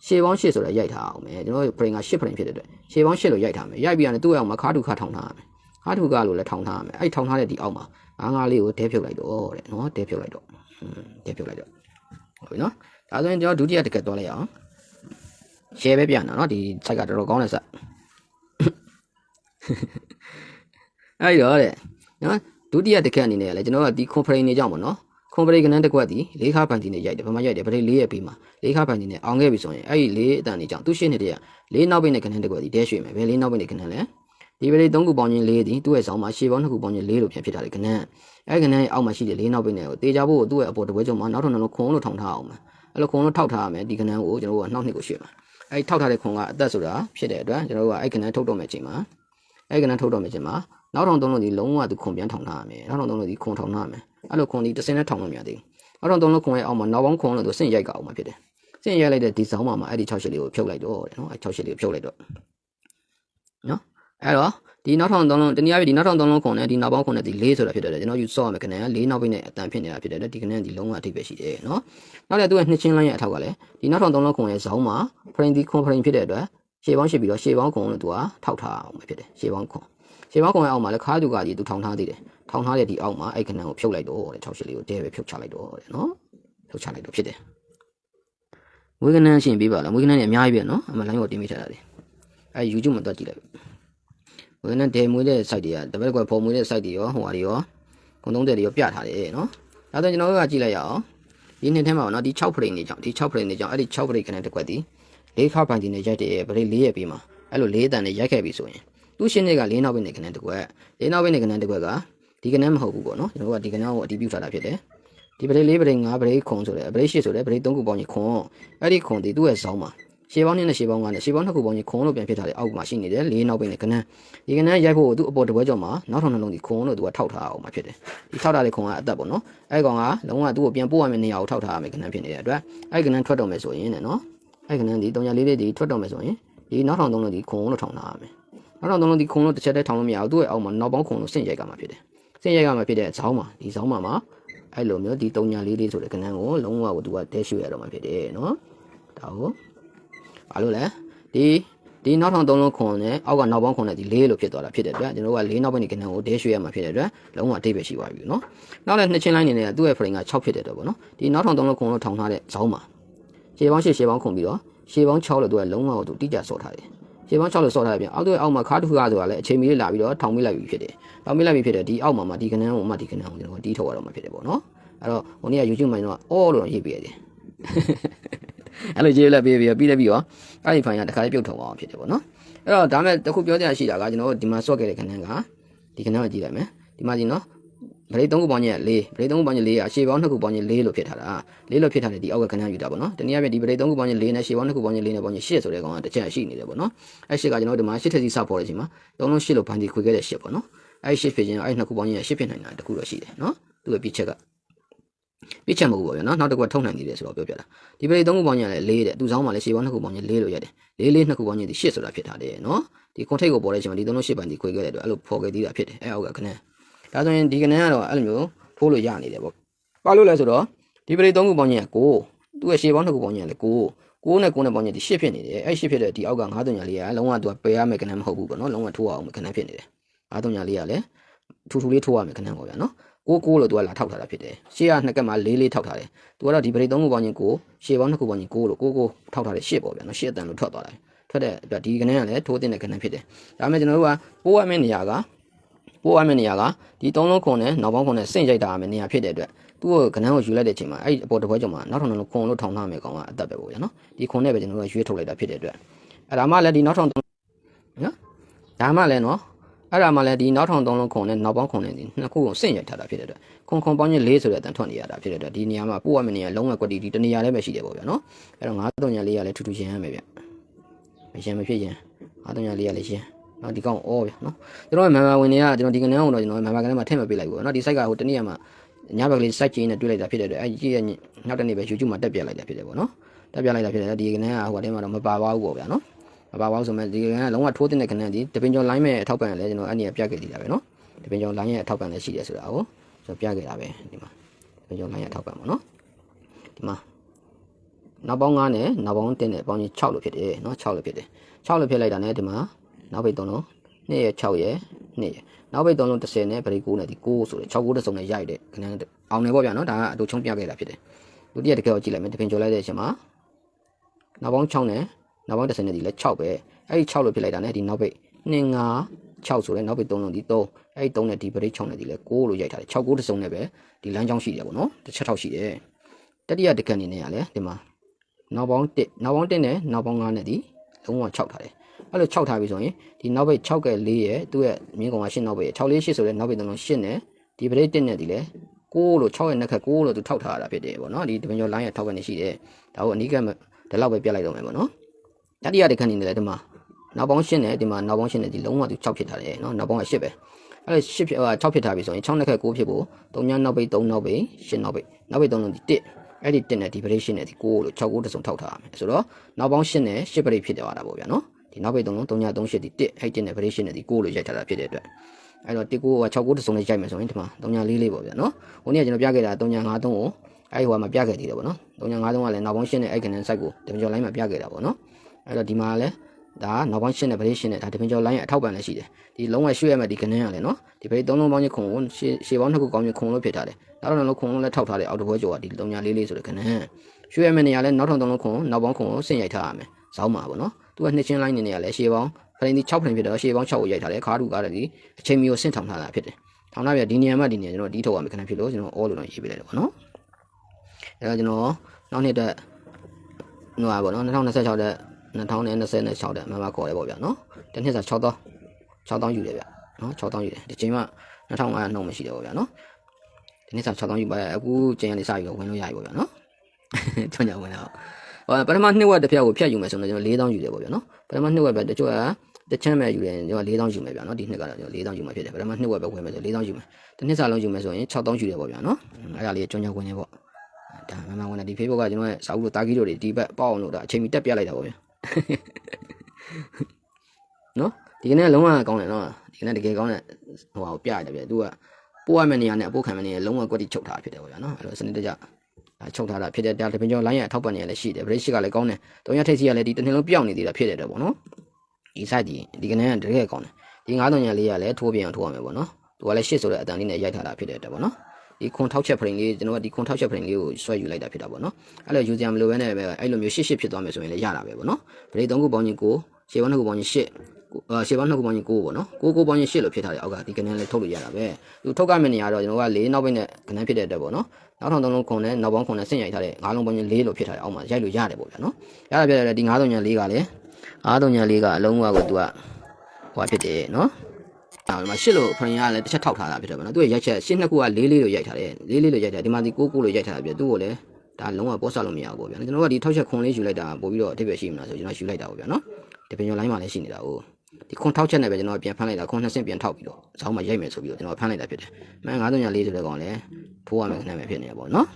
ရှေးပေါင်း8ဆိုတာရိုက်ထားအောင်မယ်ကျွန်တော်တို့ brain က8 brain ဖြစ်တဲ့အတွက်ရှေးပေါင်း8လို့ရိုက်ထားမယ်ရိုက်ပြီးရင်သူ့အောင်မှာခါတူခါထောင်ထားရမယ်ခါတူခါလို့လည်းထောင်ထားရမယ်အဲ့ထောင်ထားတဲ့ဒီအောက်မှာငါးငါးလေးကိုတဲဖြုတ်လိုက်တော့တဲ့နော်တဲဖြုတ်လိုက်တော့တဲဖြုတ်လိုက်တော့ဟုတ်ပြီနော်ဒါဆိုရင်ကျွန်တော်ဒုတိယတကက်သွားလိုက်အောင်ရှယ်ပဲပြန်တာနော်ဒီ site ကတော်တော်ကောင်းတဲ့ site အဲ့တော့တဲ့နော်ဒုတိယတကက်အနေနဲ့လည်းကျွန်တော်ကဒီ conference နေကြောင်းပေါ့နော် ကွန်ပရိကနန်းတစ်ကွက်ဒီလေးခါပန်တီနဲ့ရိုက်တယ်ဘာမှရိုက်တယ်ပရိလေးရဲ့ပြီးမှာလေးခါပန်တီနဲ့အောင်ခဲ့ပြီဆိုရင်အဲ့ဒီလေးအတန်နေကြောင်းသူ့ရှင်းနေတဲ့ကလေးနောက်ပိတ်နဲ့ကနန်းတစ်ကွက်ဒီဒဲရွှေ့မယ်ဘယ်လေးနောက်ပိတ်နဲ့ကနန်းလဲဒီပရိသုံးခုပေါင်းချင်းလေးဒီသူ့ရဲ့ဆောင်းမှာရှေးပေါင်းနှစ်ခုပေါင်းချင်းလေးလို့ပြန်ဖြစ်တာလေကနန်းအဲ့ကနန်းရဲ့အောက်မှာရှိတဲ့လေးနောက်ပိတ်နဲ့ကိုတေချာဖို့သူ့ရဲ့အပေါ်တပွဲကျုံမှာနောက်ထပ်နှလုံးခုံလို့ထောင်ထားအောင်မယ်အဲ့လိုခုံလို့ထောက်ထားရမယ်ဒီကနန်းကိုကျွန်တော်တို့ကနှောက်နှစ်ကိုရွှေ့မှာအဲ့ထောက်ထားတဲ့ခုံကအသက်ဆိုတာဖြစ်တဲ့အတွက်ကျွန်တော်တို့ကအဲ့ကနန်းထုတ်တော့မယ်ချိန်မှာအဲ့ကနန်းထုတ်တော့မယ်ချိန်မှာနောက်ထောင်သုံးလို့ဒီလုံးဝသူခုံပြန်ထောင်ထားရမယ်နောက်ထောင်သုံးလို့ဒီခုံထောင်ထားရမယ် အဲ့လိုခုံဒီတစ်စင်းနဲ့ထောင်လို့မရသေးဘူးနောက်ထောင်သုံးလို့ခုံရဲ့အောက်မှာနောက်ပေါင်းခုံလို့သူစင့်ရိုက်ကအောင်မှာဖြစ်တယ်စင့်ရိုက်လိုက်တဲ့ဒီဇောင်းမှာမှာအဲ့ဒီ6ရှစ်လေးကိုဖြုတ်လိုက်တော့တဲ့နော်အဲ့6ရှစ်လေးကိုဖြုတ်လိုက်တော့နော်အဲ့တော့ဒီနောက်ထောင်သုံးလုံးတနည်းအားဖြင့်ဒီနောက်ထောင်သုံးလုံးခုံနဲ့ဒီနောက်ပေါင်းခုံနဲ့ဒီ၄ဆိုတာဖြစ်တယ်ကျွန်တော်ယူဆော့ရမယ်ခဏ၄နောက်ပိတ်နဲ့အတန်ဖြစ်နေတာဖြစ်တယ်ဒီခဏဒီလုံးဝအထိပ်ပဲရှိတယ်နော်နောက်လည်းသူကနှစ်ချင်းလိုင်းရဲ့အထောက်ကလည်းဒီနောက်ထောင်သုံးလုံးခုံရဲ့ဇောင်းမှာ frame ဒီ frame ဖြစ်တဲ့အတွက်ရှေ့ပေါင်းရှစ်ပြီးတော့ရှေ့ပေါင်းခုံလို့သူကထောက်ထားအောင်ပဲဖြစ်တယ်ရှေ့ပေါင်းခုံရှေ့ပေါင်းခုံရဲ့အောက်မှာလည်းခါတူကကြီးသူထောင်ထားသေးတယ် ထောင်ထားတဲ့ဒီအောက်မှာအဲ့ခဏကိုဖြုတ်လိုက်တော့တဲ့6ရှစ်လေးကိုတဲပဲဖြုတ်ချလိုက်တော့တဲ့နော်ဖြုတ်ချလိုက်တော့ဖြစ်တယ်ဝေကနန်းရှင်ပြပါလားဝေကနန်းနေအများကြီးပဲနော်အမလိုင်းကိုတင်မိထားတာလေအဲ YouTube မှာတွက်ကြည့်လိုက်ဝေကနန်းဒဲမွေးတဲ့ site တွေကတပတ်ကွယ်ပေါ်မွေးတဲ့ site တွေရောဟိုဟာတွေရောကုံသုံးတဲ့တွေရောပြထားတယ်နော်ဒါဆိုကျွန်တော်တို့ကကြည့်လိုက်ရအောင်ဒီနှစ်ထဲမှာနော်ဒီ6 frame တွေကြောင့်ဒီ6 frame တွေကြောင့်အဲ့ဒီ6 frame ခဏတစ်ခွက်ဒီလေးခါပန်တီနဲ့ရိုက်တယ်ဗရိတ်၄ရဲ့ပြီးမှာအဲ့လိုလေးတန်နဲ့ရိုက်ခဲ့ပြီဆိုရင်သူ့ရှင်းတွေကလေးနောက်ဘက်နဲ့ခဏတစ်ခွက်လေးနောက်ဘက်နဲ့ခဏတစ်ခွက်က ဒီကနန်းမဟုတ်ဘူးပေါ့နော်ကျွန်တော်တို့ကဒီကနန်းကိုအတီးပြုထားတာဖြစ်တယ်ဒီဗရိတ်၄ဗရိတ်၅ဗရိတ်ခုံဆိုတယ်ဗရိတ်၈ဆိုတယ်ဗရိတ်၃ခုပေါင်းကြီးခုံအဲ့ဒီခုံဒီသူ့ရဲ့ဇောင်းမှာရှေးပေါင်းနဲ့ရှေးပေါင်းကနဲ့ရှေးပေါင်းနှစ်ခုပေါင်းကြီးခုံလို့ပြန်ဖြစ်ထားတယ်အောက်မှာရှိနေတယ်လေးနောက်ဘက်နဲ့ကနန်းဒီကနန်းရိုက်ဖို့သူ့အပေါ်တပွဲကြောင့်မှာနောက်ထောင်နှလုံးဒီခုံလို့သူကထောက်ထားအောင်မှာဖြစ်တယ်ဒီထောက်ထားတဲ့ခုံကအသက်ပေါ့နော်အဲ့ကောင်ကလုံးဝသူ့ကိုပြန်ပို့ရမယ့်နေရာကိုထောက်ထားရမယ်ကနန်းဖြစ်နေတဲ့အတွက်အဲ့ကနန်းထွက်တော့မယ်ဆိုရင်နော်အဲ့ကနန်းဒီ300လေးလေးဒီထွက်တော့မယ်ဆိုရင်ဒီနောက်ထောင်သုံးလုံးဒီခုံလို့ထောင်ထားရမယ်နောက်ထောင်သုံးလုံးဒီခုံလို့တစ်ချက်တည်းထောင်လို့မရဘူးသူ့ရဲ့အောက်မှာနောက်ပေါင်းခုံလို့ဆင့်ရိုက်ကမှာဖြစ်တယ် ဆင့်ရိုက်ကမှာဖြစ်တဲ့ဇောင်းမှာဒီဇောင်းမှာမှာအဲ့လိုမျိုးဒီ300လေးလေးဆိုတဲ့ကနန်းကိုလုံးဝကိုသူကတဲရွှေ့ရတော့မှာဖြစ်တယ်နော်ဒါကိုဘာလို့လဲဒီဒီနောက်ထောင်သုံးလုံးခွန်နဲ့အောက်ကနောက်ပေါင်းခွန်နဲ့ဒီလေးလို့ဖြစ်သွားတာဖြစ်တဲ့အတွက်ကျွန်တော်တို့ကလေးနောက်ပိုင်းဒီကနန်းကိုတဲရွှေ့ရမှာဖြစ်တဲ့အတွက်လုံးဝအတိတ်ပဲရှိသွားပြီနော်နောက်လည်းနှစ်ချင်းလိုင်းနေနဲ့သူ့ရဲ့ frame က6ဖြစ်တဲ့တော့ဗောနော်ဒီနောက်ထောင်သုံးလုံးခွန်လို့ထောင်ထားတဲ့ဇောင်းမှာရှေးပေါင်းရှေ့ရှေးပေါင်းခွန်ပြီးတော့ရှေးပေါင်း6လို့သူကလုံးဝကိုသူတိကျဆော့ထားတယ် ရှေးပေါင်း6လို့ဆော့ထားတယ်ပြန်အောက်တော့အောက်မှာခါတူခါဆိုတာလည်းအချိန်မီလေးလာပြီးတော့ထောင်မိလိုက်ပြီဖြစ်တယ်ထောင်မိလိုက်ပြီဖြစ်တယ်ဒီအောက်မှာမှဒီကနန်းကိုမှဒီကနန်းကိုကျွန်တော်တီးထုတ်ရတော့မှာဖြစ်တယ်ပေါ့နော်အဲ့တော့ဟိုနေ့က YouTube မှာကျွန်တော်အော်လို့ရေးပြရတယ်အဲ့လိုရေးလက်ပေးပြီးပြီးလည်းပြီးတော့အဲ့ဒီဖိုင်ကတခါလေးပြုတ်ထုံအောင်ဖြစ်တယ်ပေါ့နော်အဲ့တော့ဒါမဲ့တခုပြောကြရရှိတာကကျွန်တော်တို့ဒီမှာဆော့ခဲ့တဲ့ခဏန်းကဒီခဏန်းကိုကြည့်လိုက်မယ်ဒီမှာကြည့်နော် ဗရိတ်၃ခုပေါင်းချင်း၄ဗရိတ်၃ခုပေါင်းချင်း၄အရှေ့ပေါင်း၂ခုပေါင်းချင်း၄လို့ဖြစ်ထားတာ၄လို့ဖြစ်ထားတဲ့ဒီအောက်ကခဏန်းယူတာပေါ့နော်တနည်းအားဖြင့်ဒီဗရိတ်၃ခုပေါင်းချင်း၄နဲ့ရှေ့ပေါင်း၂ခုပေါင်းချင်း၄နဲ့ပေါင်းချင်း၈ဆိုတဲ့ကောင်ကတစ်ချက်ရှိနေတယ်ပေါ့နော်အဲ့၈ကကျွန်တော်တို့ဒီမှာ၈ထက်စီစပေါ်တဲ့အချိန်မှာ၃လုံး၈လို့ဘန်ဒီခွေခဲ့တဲ့၈ပေါ့နော်အဲ့၈ဖြစ်ချင်းအဲ့၂ခုပေါင်းချင်း၈ဖြစ်နိုင်တာတခုတော့ရှိတယ်နော်သူ့ရဲ့ပြစ်ချက်ကပြစ်ချက်မဟုတ်ဘူးပေါ့ဗျာနော်နောက်တစ်ခုကထုံနိုင်သေးတယ်ဆိုတော့ပြောပြတာဒီပရိသုံးခုပေါင်းညာလည်း၄တဲ့သူဆောင်မှာလည်းရှေ့ပေါင်းနှစ်ခုပေါင်းညာ၄လို့ရတယ်၄၄နှစ်ခုပေါင်းညာဒီ၈ဆိုတာဖြစ်ထားတယ်နော်ဒီကွန်ထိတ်ကိုပေါ်တဲ့အချိန်မှာဒီသုံးလုံး၈ပန်ဒီခွေခဲ့တဲ့အတွက်အဲ့လိုဖော်ခဲ့သေးတာဖြစ်တယ်အဲ့အောက်ကခဏ ဒါဆိုရင်ဒီခဏကတော့အဲ့လိုမျိုးဖိုးလို့ရနေတယ်ပေါ့ဘာလို့လဲဆိုတော့ဒီပရိသုံးခုပေါင်းညာကိုသူ့ရဲ့ရှေ့ပေါင်းနှစ်ခုပေါင်းညာလည်းကိုကိုနဲ့ကိုနဲ့ပေါင်းညာဒီ၈ဖြစ်နေတယ်အဲ့၈ဖြစ်တဲ့ဒီအောက်က9တုံညာလေးကလုံးဝသူကပယ်ရမယ်ခဏမဟုတ်ဘူးပေါ့နော်လုံးဝထိုးအောင်ခဏဖြစ်နေတယ်9တုံညာလေးကလည်းထူထူလေးထိုးရမယ်ခဏပေါ့ဗျာနော်ကိုကိုလို့သူကလာထောက်ထားတာဖြစ်တယ်ရှေ့ကနှစ်ကက်မှာလေးလေးထောက်ထားတယ်သူကတော့ဒီပရိသုံးခုပေါင်းချင်းကိုရှေ့ပေါင်းနှစ်ခုပေါင်းချင်းကိုလို့ကိုကိုထောက်ထားတဲ့ရှေ့ပေါ့ဗျာနော်ရှေ့အတန်လို့ထွက်သွားတယ်ထွက်တဲ့အတွက်ဒီကနန်းကလည်းထိုးတင်တဲ့ကနန်းဖြစ်တယ်ဒါပေမဲ့ကျွန်တော်တို့ကပိုးရမယ့်နေရာက ပိုးရမယ့်နေရာကဒီသုံးလုံးခွန်နဲ့နောက်ပေါင်းခွန်နဲ့ဆင့်ရိုက်တာရမယ့်နေရာဖြစ်တဲ့အတွက်သူ့ကိုကနန်းကိုယူလိုက်တဲ့အချိန်မှာအဲ့အပေါ်တစ်ပွဲကြောင့်မှာနောက်ထောင်လုံးခွန်လို့ထောင်ထားမယ်ကောင်ကအသက်ပဲပေါ့ဗျာနော်ဒီခွန်နဲ့ပဲကျွန်တော်တို့ကရွေးထုတ်လိုက်တာဖြစ်တဲ့အတွက်အဲ့ဒါမှလည်းဒီနောက်ထောင်နော်ဒါမှလည်းနော်အဲ့ဒါမှလည်းဒီနောက်ထောင်သုံးလုံးခုံနဲ့နောက်ပေါင်းခုံနဲ့ဒီနှစ်ခုကိုဆင့်ရိုက်ထားတာဖြစ်တဲ့အတွက်ခုံခုံပေါင်းချင်း၄ဆိုတဲ့အတန်ထွက်နေရတာဖြစ်တဲ့အတွက်ဒီနေရာမှာပို့ရမယ့်နေရာလုံးဝကွက်တီဒီတနေရာလည်းပဲရှိတယ်ပေါ့ဗျာနော်အဲ့တော့9 3ညာလေးကလည်းထူးထူးရှင်းရမယ်ဗျမရှင်းမဖြစ်ရင်9 3ညာလေးကလည်းရှင်း နော်ဒီကောင်အော်ဗျာနော်ကျွန်တော်မန်မာဝင်တွေကကျွန်တော်ဒီကနန်းအောင်တော့ကျွန်တော်မန်မာကနန်းမှာထည့်မပေးလိုက်ဘူးနော်ဒီ site ကဟိုတနေ့ကမှညဘက်ကလေး site ချင်းနဲ့တွေ့လိုက်တာဖြစ်တဲ့အတွက်အဲ့ဒီနောက်တနေ့ပဲ YouTube မှာတက်ပြလိုက်တာဖြစ်တယ်ပေါ့နော်တက်ပြလိုက်တာဖြစ်တယ်ဒီကနန်းကဟိုအထဲမှာတော့မပါပါဘူးပေါ့ဗျာနော်မပါပါဘူးဆိုမဲ့ဒီကနန်းကလုံးဝထိုးတဲ့ကနန်းဒီတပင်ကျော် line မဲ့အထောက်ပံ့လည်းကျွန်တော်အဲ့ဒီကပြခဲ့သေးတာပဲနော်တပင်ကျော် line ရဲ့အထောက်ပံ့လည်းရှိတယ်ဆိုတာကိုကျွန်တော်ပြခဲ့တာပဲဒီမှာတပင်ကျော် line ရဲ့အထောက်ပံ့ပေါ့နော်ဒီမှာနောက်ပေါင်း9နဲ့နောက်ပေါင်း10နဲ့ပေါင်းချင်း6လို့ဖြစ်တယ်နော်6လို့ဖြစ်တယ်6လို့ဖြစ်လိုက်တာနဲ့ဒီမှာ နောက်ပိတ်3လုံး2ရဲ့6ရဲ့2ရဲ့နောက်ပိတ်3လုံး30နဲ့ဗရိတ်9နဲ့ဒီ9ဆိုတယ်6 9တစ်စုံနဲ့ရိုက်တယ်ခဏအောင်နေပေါ့ဗျာနော်ဒါကအတူချုံပြခဲ့တာဖြစ်တယ်ဒုတိယတစ်ခါကိုကြည့်လိုက်မယ်တပင်ကျော်လိုက်တဲ့အချိန်မှာနောက်ပေါင်း6နဲ့နောက်ပေါင်း30နဲ့ဒီလဲ6ပဲအဲ့ဒီ6လို့ဖြစ်လိုက်တာနဲ့ဒီနောက်ပိတ်2 5 6ဆိုတဲ့နောက်ပိတ်3လုံးဒီ3အဲ့ဒီ3နဲ့ဒီဗရိတ်6နဲ့ဒီလဲ9လို့ရိုက်ထားတယ်6 9တစ်စုံနဲ့ပဲဒီလမ်းကြောင်းရှိတယ်ပေါ့နော်တစ်ချက်ထောက်ရှိတယ်တတိယတစ်ခါအနေနဲ့ကလည်းဒီမှာနောက်ပေါင်း1နောက်ပေါင်း1နဲ့နောက်ပေါင်း9နဲ့ဒီလုံးဝ6ထားတယ် အဲ့လို6ထားပြီဆိုရင်ဒီနောက်ပိတ်6က4ရဲ့သူ့ရဲ့မြင်းကောင်က8နောက်ပိတ်6 4 8ဆိုတဲ့နောက်ပိတ်3လုံး8နဲ့ဒီဗရိတ်1နဲ့ဒီလဲ6လို့6ရဲ့နှစ်ခက်6လို့သူထောက်ထားရတာဖြစ်တယ်ပေါ့နော်ဒီတပင်ကျော် line ရဲ့ထောက်ကနေရှိတယ်ဒါကိုအနီးကဒီလောက်ပဲပြတ်လိုက်တော့မယ်ပေါ့နော်တတိယတစ်ခါအနေနဲ့လည်းဒီမှာနောက်ပေါင်း8နဲ့ဒီမှာနောက်ပေါင်း8နဲ့ဒီလုံးဝသူ6ဖြစ်ထားတယ်နော်နောက်ပေါင်းက8ပဲအဲ့ဒါ8ဖြစ်ဟို6ဖြစ်ထားပြီဆိုရင်6နှစ်ခက်9ဖြစ်ဖို့3ညနောက်ပိတ်3နောက်ပိတ်8နောက်ပိတ်နောက်ပိတ်3လုံးဒီ1အဲ့ဒီ1နဲ့ဒီဗရိတ်8နဲ့ဒီ9လို့6 9တစ်စုံထောက်ထားရမယ်ဆိုတော့နောက်ပေါင်း8နဲ့8ဗရိတ်ဖြစ်သွားတာပေါ့ဗျာနော် ဒီနောက်ပိတ်3လုံး3ည3 8ဒီ1အဲ့ဒီ1နဲ့ဗရိတ်8နဲ့ဒီ9လို့ရိုက်ထားတာဖြစ်တဲ့အတွက်အဲ့တော့1 9က6 9တစ်စုံနဲ့ရိုက်မယ်ဆိုရင်ဒီမှာ3ည4လေးပေါ့ဗျာနော်ဟိုနေ့ကကျွန်တော်ပြခဲ့တာ3ည5 3ကိုအဲ့ဟိုမှာပြခဲ့သေးတယ်ပေါ့နော်3ည5 3ကလည်းနောက်ပေါင်း8နဲ့အဲ့ကနေ site ကိုဒီမကျော် line မှာပြခဲ့တာပေါ့နော်အဲ့တော့ဒီမှာလည်းဒါကနောက်ပိုင်းရှင်းတဲ့ဗရိတ်ရှင်းတဲ့ဒါဒီပင်ကျော် line ရဲ့အထောက်ပံ့လည်းရှိတယ်ဒီလုံးဝရွှေ့ရမယ်ဒီကနန်းရလဲနော်ဒီဗရိတ်သုံးလုံးပေါင်းချင်းခုံကိုရှေ့ရှေ့ပေါင်းနှစ်ခုကောင်းချင်းခုံလို့ဖြစ်ထားတယ်နောက်တော့လုံးခုံလုံးလည်းထောက်ထားတယ်အောက်တပွဲကျော်ကဒီ3ညာလေးလေးဆိုတဲ့ကနန်းရွှေ့ရမယ်နေရာလဲနောက်ထောင်သုံးလုံးခုံနောက်ပေါင်းခုံကိုဆင့်ရိုက်ထားရမယ်ဇောင်းမှာပေါ့နော် သူကနှစ်ချင်း line နေနေရလဲရှေ့ပေါင်းဖရင်ဒီ6ဖရင်ဖြစ်တော့ရှေ့ပေါင်း6ကိုရိုက်ထားတယ်ခါတူကားတယ်ဒီအချိန်မီကိုဆင့်ထောင်ထားတာဖြစ်တယ်ထောင်ထားပြဒီနေရာမှာဒီနေရာကျွန်တော်ဒီထုတ်ရမယ်ခဏဖြစ်လို့ကျွန်တော် all လို့တော့ရေးပေးလိုက်တယ်ပေါ့နော်အဲတော့ကျွန်တော်နောက်နှစ်အတွက်ဟိုပါပေါ့နော်2026တဲ့2026တဲ့မမခေါ်တယ်ပေါ့ဗျာနော်တစ်နှစ်စာ6000 6000ယူတယ်ဗျနော်6000ယူတယ်ဒီချိန်မှာ2500နှုံမရှိတယ်ပေါ့ဗျာနော်ဒီနှစ်စာ6000ယူပါအခုချိန်ကနေစပြီးတော့ဝင်လို့ရပြီပေါ့ဗျာနော်ထွန်းကြဝင်တော့ဟော ပထမနှစ်ဝက်တစ်ဖျက်ကိုဖြတ်ယူမယ်ဆိုတော့ကျွန်တော်4000ယူတယ်ပေါ့ဗျာနော်ပထမနှစ်ဝက်ပဲတချို့ကတချမ်းပဲယူတယ်ကျွန်တော်4000ယူမယ်ဗျာနော်ဒီနှစ်ကတော့ကျွန်တော်4000ယူမှာဖြစ်တယ်ပထမနှစ်ဝက်ပဲဝင်မယ်ဆို4000ယူမယ်တစ်နှစ်စာလုံးယူမယ်ဆိုရင်6000ယူတယ်ပေါ့ဗျာနော်အဲ့ဒါလေးကျွန်းကြဝင်နေပေါ့ဒါမမဝင်တဲ့ဒီ Facebook ကကျွန်တော်ရဲ့စာအုပ်လိုတာဂီတို့တွေဒီဘက်ပေါအောင်လို့ဒါအချိန်မီတက်ပြလိုက်တာပေါ့ဗျာနော်ဒီကနေ့လုံးဝကောင်းတယ်နော်ဒီကနေ့တကယ်ကောင်းတဲ့ဟိုဟာကိုပြရတယ်ဗျသူကပို့ရမယ့်နေရာနဲ့အပို့ခံမယ့်နေရာလုံးဝကွက်တိချုပ်ထားဖြစ်တယ်ပေါ့ဗျာနော်အဲ့လိုစနစ်တကျ ချုပ်ထားတာဖြစ်တဲ့ဒါတပင်ကျော်လိုင်းရအထောက်ပံ့နေရလည်းရှိတယ်ဗရိတ်ရှိကလည်းကောင်းတယ်တုံးရထိတ်စီကလည်းဒီတစ်နှစ်လုံးပြောင်းနေသေးတာဖြစ်တယ်တော့ပေါ့နော်ဒီ site ဒီဒီကနေ့ကတကယ်ကောင်းတယ်ဒီ9000ညာလေးကလည်းထိုးပြန်အောင်ထိုးရမယ်ပေါ့နော်သူကလည်းရှစ်ဆိုတဲ့အတန်လေးနဲ့ရိုက်ထားတာဖြစ်တယ်တော့ပေါ့နော်ဒီခွန်ထောက်ချက်ဖရင်လေးကျွန်တော်ကဒီခွန်ထောက်ချက်ဖရင်လေးကိုဆွဲယူလိုက်တာဖြစ်တာပေါ့နော်အဲ့လိုယူစရာမလိုဘဲနဲ့ပဲအဲ့လိုမျိုးရှစ်ရှစ်ဖြစ်သွားမယ်ဆိုရင်လည်းရတာပဲပေါ့နော်ဗရိတ်၃ခုပေါင်းချင်းကိုရှေ့ပေါင်းနှစ်ခုပေါင်းချင်းရှစ်အာ ရှေ့ပေါင်းနှစ်ခုပေါင်းချင်း9ပေါ့နော်9 9ပေါင်းချင်း8လို့ဖြစ်ထားတယ်အောက်ကဒီကနန်းလေးထုတ်လို့ရတာပဲသူထုတ်ကမယ့်နေရာတော့ကျွန်တော်က၄နောက်ပိတ်နဲ့ကနန်းဖြစ်တဲ့အတွက်ပေါ့နော်နောက်ထောင်သုံးလုံးခုံနဲ့နောက်ပေါင်းခုံနဲ့ဆင့်ရိုက်ထားတဲ့9လုံးပေါင်းချင်း4လို့ဖြစ်ထားတယ်အောက်မှာရိုက်လို့ရတယ်ပေါ့ဗျာနော်ရတာပြတယ်ဒီ9သုံးညာ4ကလည်း9သုံးညာ4ကအလုံးကကိုသူကဟိုဖြစ်တယ်နော်အဲ့ဒီမှာရှစ်လို့ဖရင်ကလည်းတစ်ချက်ထောက်ထားတာဖြစ်တယ်ဗျနော်သူ့ရဲ့ရိုက်ချက်ရှစ်နှစ်ခုကလေးလေးလို့ရိုက်ထားတယ်လေးလေးလို့ရိုက်ထားတယ်ဒီမှာဒီကိုကိုလို့ရိုက်ထားတာပြသူ့ကိုလည်းဒါလုံးဝပေါ်ဆလို့မရဘူးပေါ့ဗျာကျွန်တော်ကဒီထောက်ချက်ခွန်လေးယူလိုက်တာပို့ပြီးတော့အထိပ္ပယ်ရှိမလားဆိုကျွန်တော်ယူလိုက်တာပေါ့ဗျာနော်ဒီပင်ကျော်လိုင်းမှာလည်းရှိနေတာ哦 ဒီခွန်ထောက်ချက်နဲ့ပဲကျွန်တော်ပြန်ဖမ်းလိုက်တာခွန်နှစ်ဆင့်ပြန်ထောက်ပြီးတော့ဇောင်းမှာရိုက်မယ်ဆိုပြီးတော့ကျွန်တော်ဖမ်းလိုက်တာဖြစ်တယ်မှန်9304ဆိုတဲ့ကောင်လည်းထိုးရမယ်ခဏမယ်ဖြစ်နေရပေါ့နော်